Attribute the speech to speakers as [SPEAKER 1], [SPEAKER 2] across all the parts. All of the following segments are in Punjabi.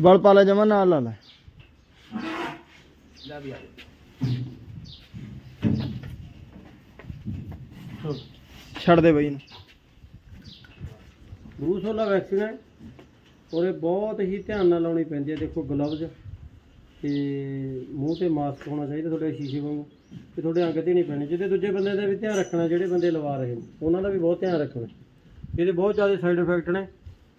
[SPEAKER 1] ਬਲ ਪਾ ਲੈ ਜਮਾ ਨਾਲ ਲਾ ਲੈ।
[SPEAKER 2] ਲੈ ਵੀ ਆ
[SPEAKER 1] ਛੱਡ ਦੇ ਬਈ ਇਹਨੂੰ
[SPEAKER 2] ਬਰੂਸੋਲਾ ਵੈਕਸੀਨ ਹੈ। ਔਰ ਇਹ ਬਹੁਤ ਹੀ ਧਿਆਨ ਨਾਲ ਲਾਉਣੀ ਪੈਂਦੀ ਹੈ। ਦੇਖੋ ਗਲਵਜ਼ ਤੇ ਮੂੰਹ ਤੇ ਮਾਸਕ ਹੋਣਾ ਚਾਹੀਦਾ ਤੁਹਾਡੇ ਸ਼ੀਸ਼ੇ ਵਾਂਗੂ। ਤੇ ਤੁਹਾਡੇ ਅੰਗ ਤੇ ਨਹੀਂ ਪੈਣੇ। ਜਿਹਦੇ ਦੂਜੇ ਬੰਦੇ ਦਾ ਵੀ ਧਿਆਨ ਰੱਖਣਾ ਜਿਹੜੇ ਬੰਦੇ ਲਵਾ ਰਹੇ ਨੇ ਉਹਨਾਂ ਦਾ ਵੀ ਬਹੁਤ ਧਿਆਨ ਰੱਖਣਾ। ਇਹਦੇ ਬਹੁਤ ਜ਼ਿਆਦਾ ਸਾਈਡ ਇਫੈਕਟ ਨੇ।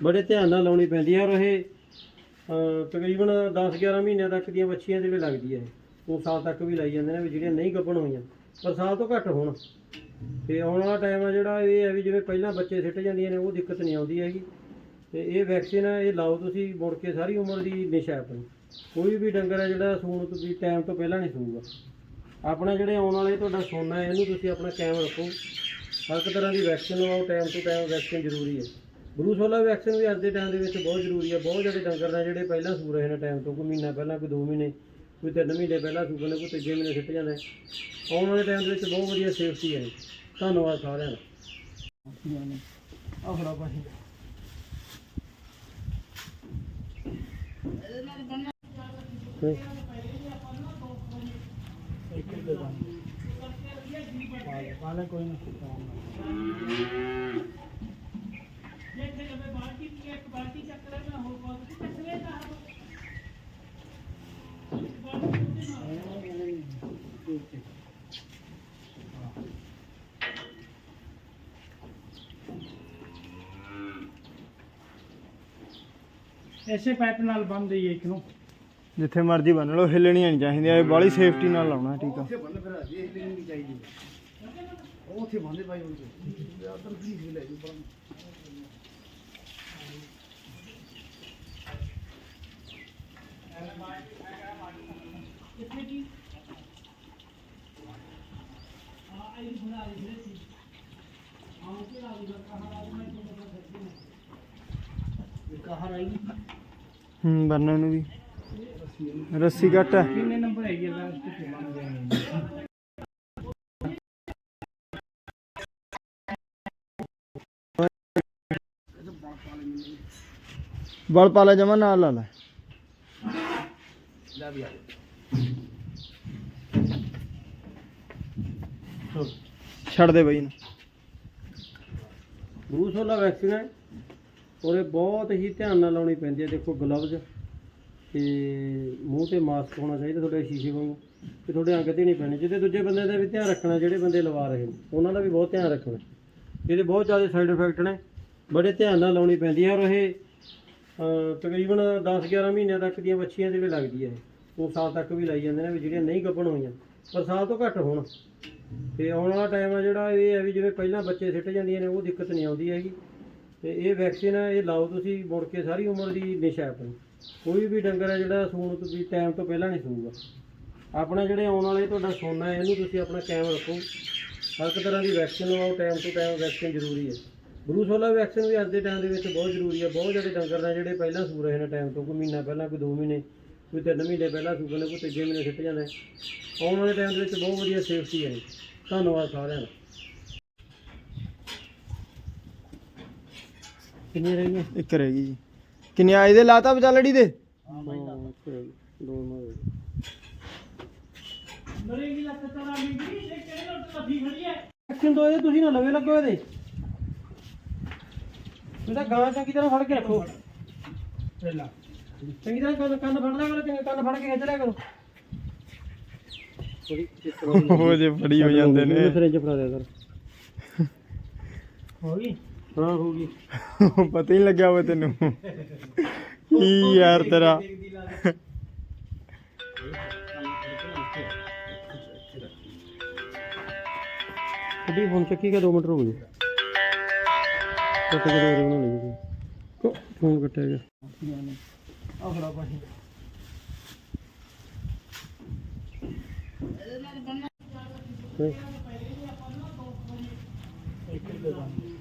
[SPEAKER 2] ਬੜੇ ਧਿਆਨ ਨਾਲ ਲਾਉਣੀ ਪੈਂਦੀ ਹੈ ਔਰ ਇਹ ਅਹ, ਤਕਰੀਬਨ 10-11 ਮਹੀਨਿਆਂ ਤੱਕ ਦੀਆਂ ਬੱਚੀਆਂ ਜਿਹੜੇ ਲੱਗਦੀ ਹੈ ਉਹ ਸਾਲ ਤੱਕ ਵੀ ਲਾਈ ਜਾਂਦੇ ਨੇ ਵੀ ਜਿਹੜੀਆਂ ਨਹੀਂ ਗੱਭਣ ਹੋਈਆਂ। ਪਰ ਸਾਲ ਤੋਂ ਘੱਟ ਹੋਣ। ਤੇ ਆਉਣ ਵਾਲਾ ਟਾਈਮ ਆ ਜਿਹੜਾ ਇਹ ਹੈ ਵੀ ਜਿਵੇਂ ਪਹਿਲਾਂ ਬੱਚੇ ਸਿੱਟ ਜਾਂਦੀਆਂ ਨੇ ਉਹ ਦਿੱਕਤ ਨਹੀਂ ਆਉਂਦੀ ਹੈਗੀ। ਤੇ ਇਹ ਵੈਕਸੀਨ ਹੈ ਇਹ ਲਾਓ ਤੁਸੀਂ ਮੁੜ ਕੇ ਸਾਰੀ ਉਮਰ ਦੀ ਨਿਸ਼ਾ ਹੈ ਆਪਣੀ। ਕੋਈ ਵੀ ਡੰਗਰ ਹੈ ਜਿਹੜਾ ਸੂਣ ਤੋਂ ਵੀ ਟਾਈਮ ਤੋਂ ਪਹਿਲਾਂ ਨਹੀਂ ਸੂਗਾ ਆਪਣਾ ਜਿਹੜੇ ਆਉਣ ਵਾਲੇ ਤੁਹਾਡਾ ਸੋਨਾ ਹੈ ਇਹਨੂੰ ਤੁਸੀਂ ਆਪਣਾ ਕਾਇਮ ਰੱਖੋ। ਹਰ ਇੱਕ ਤਰ੍ਹਾਂ ਦੀ ਵੈਕਸੀਨ ਲਵਾਓ ਟਾਈਮ ਤੋਂ ਟਾਈਮ ਵੈਕਸੀਨ ਜ਼ਰੂਰੀ ਹੈ। ਬਰੂਸੋਲਾ ਵੈਕਸੀਨ ਵੀ ਅੱਜ ਦੇ ਟਾਈਮ ਦੇ ਵਿੱਚ ਬਹੁਤ ਜ਼ਰੂਰੀ ਹੈ ਬਹੁਤ ਜ਼ਿਆਦਾ ਡੰਗਰ ਨੇ ਜਿਹੜੇ ਪਹਿਲਾਂ ਸੂ ਰਹੇ ਨੇ ਟਾਈਮ ਤੋਂ, ਕੋਈ ਮਹੀਨਾ ਪਹਿਲਾਂ, ਕੋਈ 2 ਮਹੀਨੇ, ਕੋਈ 3 ਮਹੀਨੇ ਪਹਿਲਾਂ ਸੂਗੇ ਨੇ, ਕੋਈ ਤੀਜੇ ਮਹੀਨੇ ਸਿੱਟ ਜਾਂਦੇ ਆਉਣ ਵਾਲੇ ਟਾਈਮ ਦੇ ਵਿੱਚ ਬਹੁਤ ਵਧੀਆ ਸੇਫਟੀ ਹੈ ਧੰਨਵਾਦ ਸਾਰਿਆਂ ਦਾ।
[SPEAKER 1] ਆ ਫੜਾ ਪਾਣੀ ਕੋਈ ਨਹੀਂ।
[SPEAKER 3] ਐਸੇ ਪਾਈਪ ਨਾਲ ਬੰਨ ਦਈਏ ਇੱਕ ਨੂੰ।
[SPEAKER 1] ਜਿੱਥੇ ਮਰਜ਼ੀ ਬੰਨ ਲਓ ਹਿੱਲਣੀਆਂ ਨਹੀਂ ਚਾਹੀਦੀਆਂ ਇਹ ਬਾਲੀ ਸੇਫਟੀ ਨਾਲ ਲਾਉਣਾ ਠੀਕ ਆ।
[SPEAKER 2] ਬੰਦ ਫਿਰ ਇਹ ਲੈਣੀ ਨਹੀਂ ਚਾਹੀਦੀ। ਉਹ ਉੱਥੇ ਬੰਦੇ ਪਾਈ ਹੋਈ ਸੀ ਉਧਰ ਵੀ ਲੈ ਜੂ ਕਹਾਂ ਆਈ।
[SPEAKER 1] ਹੂੰ ਬੰਨਣ ਨੂੰ ਵੀ। ਰੱਸੀ ਕੱਟ ਹੈ
[SPEAKER 3] ਕਿੰਨੇ ਨੰਬਰ ਹੈਗੀ ਤੇ
[SPEAKER 1] ਬਲ ਪਾ ਲੈ ਜਮਾ ਨਾਲ ਲਾ ਲੈ।
[SPEAKER 2] ਲੈ ਵੀ ਆ।
[SPEAKER 1] ਛੱਡ ਦੇ ਬਈ ਇਹਨੂੰ
[SPEAKER 2] ਬਰੂਸੋਲਾ ਵੈਕਸੀਨ ਹੈ। ਔਰ ਇਹ ਬਹੁਤ ਹੀ ਧਿਆਨ ਨਾਲ ਲਾਉਣੀ ਪੈਂਦੀ ਹੈ। ਦੇਖੋ ਗਲਵਜ਼ ਤੇ ਮੂੰਹ ਤੇ ਮਾਸਕ ਹੋਣਾ ਚਾਹੀਦਾ ਤੁਹਾਡੇ ਸ਼ੀਸ਼ੇ ਵਾਂਗੂ ਤੇ ਤੁਹਾਡੇ ਅੰਗ ਤੇ ਨਹੀਂ ਪੈਣੇ। ਜਿਹਦੇ ਦੂਜੇ ਬੰਦੇ ਦਾ ਵੀ ਧਿਆਨ ਰੱਖਣਾ, ਜਿਹੜੇ ਬੰਦੇ ਲਵਾ ਰਹੇ ਨੇ, ਉਹਨਾਂ ਦਾ ਵੀ ਬਹੁਤ ਧਿਆਨ ਰੱਖਣਾ। ਇਹਦੇ ਬਹੁਤ ਜ਼ਿਆਦਾ ਸਾਈਡ ਇਫੈਕਟ ਨੇ, ਬੜੇ ਧਿਆਨ ਨਾਲ ਲਾਉਣੀ ਪੈਂਦੀ ਹੈ। ਔਰ ਇਹ ਤਕਰੀਬਨ 10-11 ਮਹੀਨਿਆਂ ਤੱਕ ਦੀਆਂ ਬੱਚੀਆਂ ਵੀ ਲੱਗਦੀ ਹੈ ਉਹ ਸਾਲ ਤੱਕ ਵੀ ਲਾਈ ਜਾਂਦੇ ਨੇ, ਵੀ ਜਿਹੜੀਆਂ ਨਹੀਂ ਗੱਭਣ ਹੋਈਆਂ, ਪਰ ਸਾਲ ਤੋਂ ਘੱਟ ਹੋਣ। ਤੇ ਆਉਣ ਵਾਲਾ ਟਾਈਮ ਆ ਜਿਹੜਾ, ਇਹ ਹੈ ਵੀ ਜਿਵੇਂ ਪਹਿਲਾਂ ਬੱਚੇ ਸਿੱਟ ਜਾਂਦੀਆਂ ਨੇ, ਉਹ ਦਿੱਕਤ ਨਹੀਂ ਆਉਂਦੀ ਹੈਗੀ। ਤੇ ਇਹ ਵੈਕਸੀਨ ਹੈ ਇਹ ਲਾਓ ਤੁਸੀਂ, ਮੁੜ ਕੇ ਸਾਰੀ ਉਮਰ ਦੀ ਨਿਸ਼ਾ ਹੈ ਆਪਣੀ। ਕੋਈ ਵੀ ਡੰਗਰ ਹੈ ਜਿਹੜਾ ਸੂਣ ਤੋਂ ਵੀ ਟਾਈਮ ਤੋਂ ਪਹਿਲਾਂ ਨਹੀਂ ਸੂਗਾ ਆਪਣਾ ਜਿਹੜੇ ਆਉਣ ਵਾਲੇ ਤੁਹਾਡਾ ਸੋਨਾ ਹੈ, ਇਹਨੂੰ ਤੁਸੀਂ ਆਪਣਾ ਕਾਇਮ ਰੱਖੋ। ਹਰ ਇੱਕ ਤਰ੍ਹਾਂ ਦੀ ਵੈਕਸੀਨ ਲਵਾਓ ਟਾਈਮ ਤੋਂ ਟਾਈਮ ਵੈਕਸੀਨ ਜ਼ਰੂਰੀ ਹੈ। ਬਰੂਸੋਲਾ ਵੈਕਸੀਨ ਵੀ ਅੱਜ ਦੇ ਟਾਈਮ ਦੇ ਵਿੱਚ ਬਹੁਤ ਜ਼ਰੂਰੀ ਹੈ। ਬਹੁਤ ਜ਼ਿਆਦਾ ਡੰਗਰ ਨੇ ਜਿਹੜੇ ਪਹਿਲਾਂ ਸੂ ਰਹੇ ਨੇ ਟਾਈਮ ਤੋਂ, ਕੋਈ ਮਹੀਨਾ ਪਹਿਲਾਂ, ਕੋਈ 2 ਮਹੀਨੇ, ਕੋਈ 3 ਮਹੀਨੇ ਪਹਿਲਾਂ ਸੂਗੇ ਨੇ, ਕੋਈ ਤੀਜੇ ਮਹੀਨੇ ਸਿੱਟ ਜਾਂਦੇ ਆਉਣ ਵਾਲੇ ਟਾਈਮ ਦੇ ਵਿੱਚ ਬਹੁਤ ਵਧੀਆ ਸੇਫਟੀ ਹੈ। ਧੰਨਵਾਦ ਸਾਰਿਆਂ ਦਾ। ਕਿੰਨੇ ਰਹਿ ਗਏ
[SPEAKER 1] ਇੱਕ ਰਹਿ ਗਈ ਜੀ। ਕਿੰਨੇ ਆਏ ਦੇ? ਲਾਤਾ ਦੇ?
[SPEAKER 2] ਦੋ ਮਾਰ
[SPEAKER 3] ਮਰੇਗੀ ਲੱਤ ਤਰਾ ਮਿੰਗੀ ਇਹ ਕਿਹੜੇ ਲੋਟ ਲੱਭੀ ਖੜੀ ਹੈ
[SPEAKER 2] ਐਕਸ਼ਨ ਦੋ ਇਹਦੇ ਤੁਸੀਂ ਨਾ ਲਵੇ ਲੱਗੋ ਇਹਦੇ। ਇਹਦਾ ਗਾਂ ਚੰਗੀ ਤਰ੍ਹਾਂ ਫੜ ਕੇ ਰੱਖੋ।
[SPEAKER 3] ਪਹਿਲਾਂ
[SPEAKER 2] ਚੰਗੀ ਤਰ੍ਹਾਂ ਕੰਨ ਕੰਨ ਫੜ ਲਿਆ ਕਰੋ ਚੰਗੇ ਕੰਨ ਫੜ ਕੇ ਖਿੱਚ ਲਿਆ ਕਰੋ। ਥੋੜੀ
[SPEAKER 1] ਉਹ ਜੇ ਫੜੀ ਹੋ ਜਾਂਦੇ ਨੇ।
[SPEAKER 2] ਫਰਿੱਜ ਫੜਾ ਦਿਆ ਕਰ।
[SPEAKER 3] ਹੋ ਗਈ
[SPEAKER 2] ਹਾਂ ਹੋ ਗਈ।
[SPEAKER 1] ਪਤਾ ਹੀ ਨਹੀਂ ਲੱਗਿਆ ਹੋਵੇ ਤੈਨੂੰ। ਕੀ ਯਾਰ ਤੇਰਾ।
[SPEAKER 2] ਕਦੀ ਫੋਨ ਚੱਕੀ ਗਿਆ 2 ਮਿੰਟ ਰੁਕ ਜਾ। ਕੱਟ ਕੇ ਦੋ ਬਣਾ ਲਈ ਕੋ ਫੋਨ ਕੱਟਿਆ ਗਿਆ।
[SPEAKER 1] ਆ ਫੜਾ ਪਾਣੀ
[SPEAKER 2] ਹੈਂ।
[SPEAKER 3] ਪਾ ਲੈ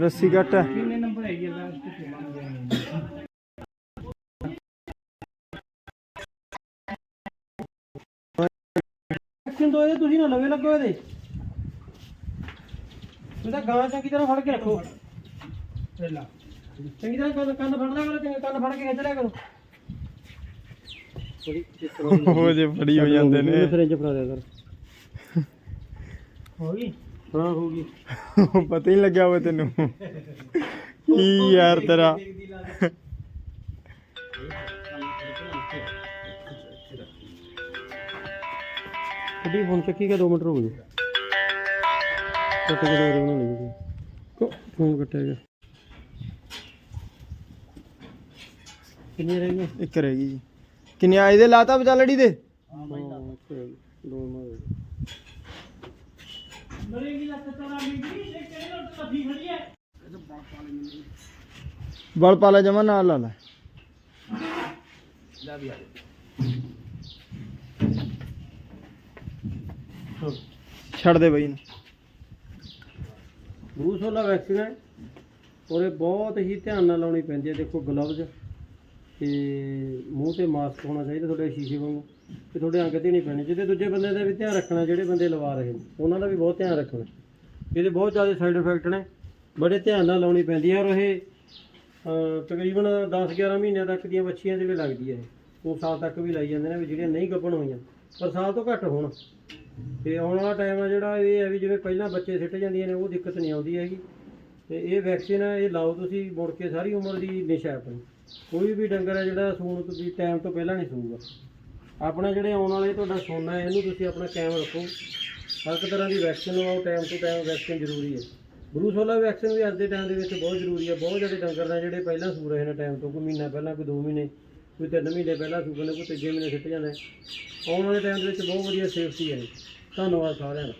[SPEAKER 1] ਰੱਸੀ ਘੱਟ ਹੈ।
[SPEAKER 3] ਕਿੰਨੇ ਨੰਬਰ ਹੈਗੇ ਲਾਸਟ ਤੇ ਬੰਨ ਦੇਣਗੇ
[SPEAKER 2] ਐਕਸ਼ਨ ਤੋਂ ਇਹਦੇ ਤੁਸੀਂ ਨਾ ਲਵੇ ਲੱਗੋ ਇਹਦੇ। ਇਹਦਾ ਗਾਂ ਚੰਗੀ ਤਰ੍ਹਾਂ ਫੜ ਕੇ ਰੱਖੋ।
[SPEAKER 3] ਪਹਿਲਾਂ
[SPEAKER 2] ਚੰਗੀ ਤਰ੍ਹਾਂ ਕੰਨ ਕੰਨ ਫੜਨਾ ਕਰੋ ਚੰਗਾ ਕੰਨ ਫੜ ਕੇ ਖਿੱਚ ਲਿਆ ਕਰੋ। ਥੋੜੀ ਇਸ ਤਰ੍ਹਾਂ
[SPEAKER 1] ਉਹ ਜੇ ਫੜੀ ਹੋ ਜਾਂਦੇ ਨੇ।
[SPEAKER 2] ਫਰੇਂਜ ਫੜਾ ਦਿਆ ਕਰ।
[SPEAKER 3] ਹੋ ਗਈ
[SPEAKER 2] ਹਾਂ ਹੋ ਗਈ।
[SPEAKER 1] ਪਤਾ ਹੀ ਨਹੀਂ ਲੱਗਿਆ ਉਹ ਤੈਨੂੰ। ਕੀ ਯਾਰ ਤੇਰਾ।
[SPEAKER 2] ਕੱਢੀ ਫੋਨ ਚੱਕੀ ਕੇ 2 ਮਿੰਟ ਰੁਕ ਜਾ। ਕੱਟ ਕੇ ਦੋ ਉਹਨਾਂ ਲਈ ਫੋਨ ਕੱਟਿਆ ਗਿਆ। ਕਿੰਨੇ ਰਹਿ ਗਏ
[SPEAKER 1] ਇੱਕ ਰਹਿ ਗਈ ਜੀ। ਕਿੰਨੇ ਆਏ ਦੇ? ਲਾਤਾ ਬਚਾ ਲੜੀ ਦੇ
[SPEAKER 2] ਦੋ ਮਾਰ
[SPEAKER 3] ਮਰੇਗੀ ਲੱਤ ਤਰਾ ਮਿੰਗੀ ਇਹ ਕਿਹੜੇ ਲੋਟ ਲੱਫੀ ਖੜੀ ਹੈ।
[SPEAKER 1] ਬਲ ਪਾ ਲੈ ਜਮਾ ਨਾਲ ਲਾ ਲੈ। ਛੱਡ ਦੇ ਬਈ ਨੂੰ
[SPEAKER 2] ਬਰੂਸੋਲਾ ਵੈਕਸੀਨ। ਹੈ ਉਹਦੇ ਬਹੁਤ ਹੀ ਧਿਆਨ ਨਾਲ ਲਾਉਣੀ ਪੈਂਦੀ ਹੈ। ਦੇਖੋ ਗਲਵਜ਼ ਤੇ ਮੂੰਹ ਤੇ ਮਾਸਕ ਹੋਣਾ ਚਾਹੀਦਾ ਤੁਹਾਡੇ ਸ਼ੀਸ਼ੇ ਵਾਂਗੂ ਤੇ ਤੁਹਾਡੇ ਅੰਗ ਤੇ ਨਹੀਂ ਪੈਣੇ। ਜਿਹਦੇ ਦੂਜੇ ਬੰਦੇ ਦਾ ਵੀ ਧਿਆਨ ਰੱਖਣਾ, ਜਿਹੜੇ ਬੰਦੇ ਲਵਾ ਰਹੇ ਨੇ, ਉਹਨਾਂ ਦਾ ਵੀ ਬਹੁਤ ਧਿਆਨ ਰੱਖਣਾ। ਇਹਦੇ ਬਹੁਤ ਜ਼ਿਆਦਾ ਸਾਈਡ ਇਫੈਕਟ ਨੇ। ਬੜੇ ਧਿਆਨ ਨਾਲ ਲਾਉਣੀ ਪੈਂਦੀ ਹੈ ਔਰ ਇਹ ਤਕਰੀਬਨ 10-11 ਮਹੀਨਿਆਂ ਤੱਕ ਦੀਆਂ ਬੱਚੀਆਂ ਜਿਹੜੇ ਲੱਗਦੀ ਹੈ ਉਹ ਸਾਲ ਤੱਕ ਵੀ ਲਾਈ ਜਾਂਦੇ ਨੇ, ਵੀ ਜਿਹੜੀਆਂ ਨਹੀਂ ਗੱਭਣ ਹੋਈਆਂ। ਪਰ ਸਾਲ ਤੋਂ ਘੱਟ ਹੋਣ। ਤੇ ਆਉਣ ਵਾਲਾ ਟਾਈਮ ਆ ਜਿਹੜਾ, ਇਹ ਹੈ ਵੀ ਜਿਵੇਂ ਪਹਿਲਾਂ ਬੱਚੇ ਸਿੱਟ ਜਾਂਦੀਆਂ ਨੇ, ਉਹ ਦਿੱਕਤ ਨਹੀਂ ਆਉਂਦੀ ਹੈਗੀ। ਤੇ ਇਹ ਵੈਕਸੀਨ ਹੈ ਇਹ ਲਾਓ ਤੁਸੀਂ, ਮੁੜ ਕੇ ਸਾਰੀ ਉਮਰ ਦੀ ਨਿਸ਼ਾ ਆਪਣੀ ਕੋਈ ਵੀ ਡੰਗਰ ਹੈ ਜਿਹੜਾ ਸੂਣ ਤੋਂ ਵੀ ਟਾਈਮ ਤੋਂ ਪਹਿਲਾਂ ਨਹੀਂ ਸੂਗਾ ਆਪਣਾ ਜਿਹੜੇ ਆਉਣ ਵਾਲੇ ਤੁਹਾਡਾ ਸੋਨਾ ਹੈ, ਇਹਨੂੰ ਤੁਸੀਂ ਆਪਣਾ ਕਾਇਮ ਰੱਖੋ। ਹਰ ਇੱਕ ਤਰ੍ਹਾਂ ਦੀ ਵੈਕਸੀਨ ਲਵਾਓ ਟਾਈਮ ਤੋਂ ਟਾਈਮ ਵੈਕਸੀਨ ਜ਼ਰੂਰੀ ਹੈ। ਬਰੂਸੋਲਾ ਵੈਕਸੀਨ ਵੀ ਅੱਜ ਦੇ ਟਾਈਮ ਦੇ ਵਿੱਚ ਬਹੁਤ ਜ਼ਰੂਰੀ ਹੈ। ਬਹੁਤ ਜ਼ਿਆਦਾ ਡੰਗਰ ਨੇ ਜਿਹੜੇ ਪਹਿਲਾਂ ਸੂ ਰਹੇ ਨੇ ਟਾਈਮ ਤੋਂ, ਕੋਈ ਮਹੀਨਾ ਪਹਿਲਾਂ, ਕੋਈ 2 ਮਹੀਨੇ, ਕੋਈ 3 ਮਹੀਨੇ ਪਹਿਲਾਂ ਸੂਗੇ ਨੇ, ਕੋਈ ਤੀਜੇ ਮਹੀਨੇ ਸਿੱਟ ਜਾਂਦੇ ਆਉਣ ਵਾਲੇ ਟਾਈਮ ਦੇ ਵਿੱਚ ਬਹੁਤ ਵਧੀਆ ਸੇਫਟੀ ਹੈ। ਧੰਨਵਾਦ ਸਾਰਿਆਂ ਦਾ।